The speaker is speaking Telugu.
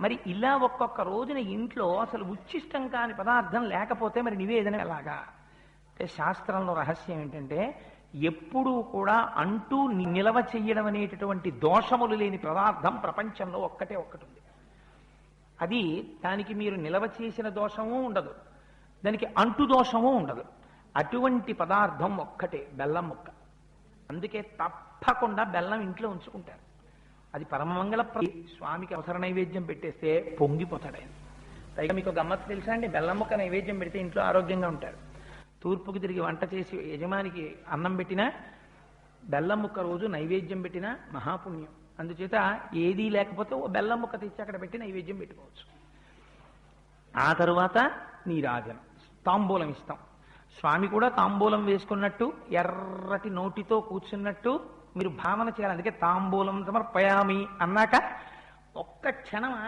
మరి ఇలా ఒక్కొక్క రోజున ఇంట్లో అసలు ఉచ్చిష్టం కాని పదార్థం లేకపోతే మరి నివేదన ఎలాగా? అంటే శాస్త్రంలో రహస్యం ఏంటంటే ఎప్పుడూ కూడా అంటూ నిలవ చెయ్యడం అనేటటువంటి దోషములు లేని పదార్థం ప్రపంచంలో ఒక్కటే ఒక్కటి ఉంది అది దానికి మీరు నిలవ చేసిన దోషము ఉండదు. దానికి అంటు దోషము ఉండదు. అటువంటి పదార్థం ఒక్కటే బెల్లం ముక్క. అందుకే తప్పకుండా బెల్లం ఇంట్లో ఉంచుకుంటారు. అది పరమమంగళ స్వామికి అవసర నైవేద్యం పెట్టేస్తే పొంగిపోతాడు. ఆయన పైగా మీకు గమ్మత్తు తెలుసా అండి? బెల్లం ముక్క నైవేద్యం పెడితే ఇంట్లో ఆరోగ్యంగా ఉంటారు తూర్పుకి తిరిగి వంట చేసి యజమానికి అన్నం పెట్టినా బెల్లం ముక్క రోజు నైవేద్యం పెట్టినా మహాపుణ్యం. అందుచేత ఏదీ లేకపోతే ఓ బెల్లం ముక్క తెచ్చి అక్కడ పెట్టి నైవేద్యం పెట్టుకోవచ్చు. ఆ తరువాత నీరాజనం. తాంబూలం ఇస్తాం. స్వామి కూడా తాంబూలం వేసుకున్నట్టు ఎర్రటి నోటితో కూర్చున్నట్టు మీరు భావన చేయాలి. అందుకే తాంబూలం సమర్పయామి అన్నాక ఒక్క క్షణం ఆగి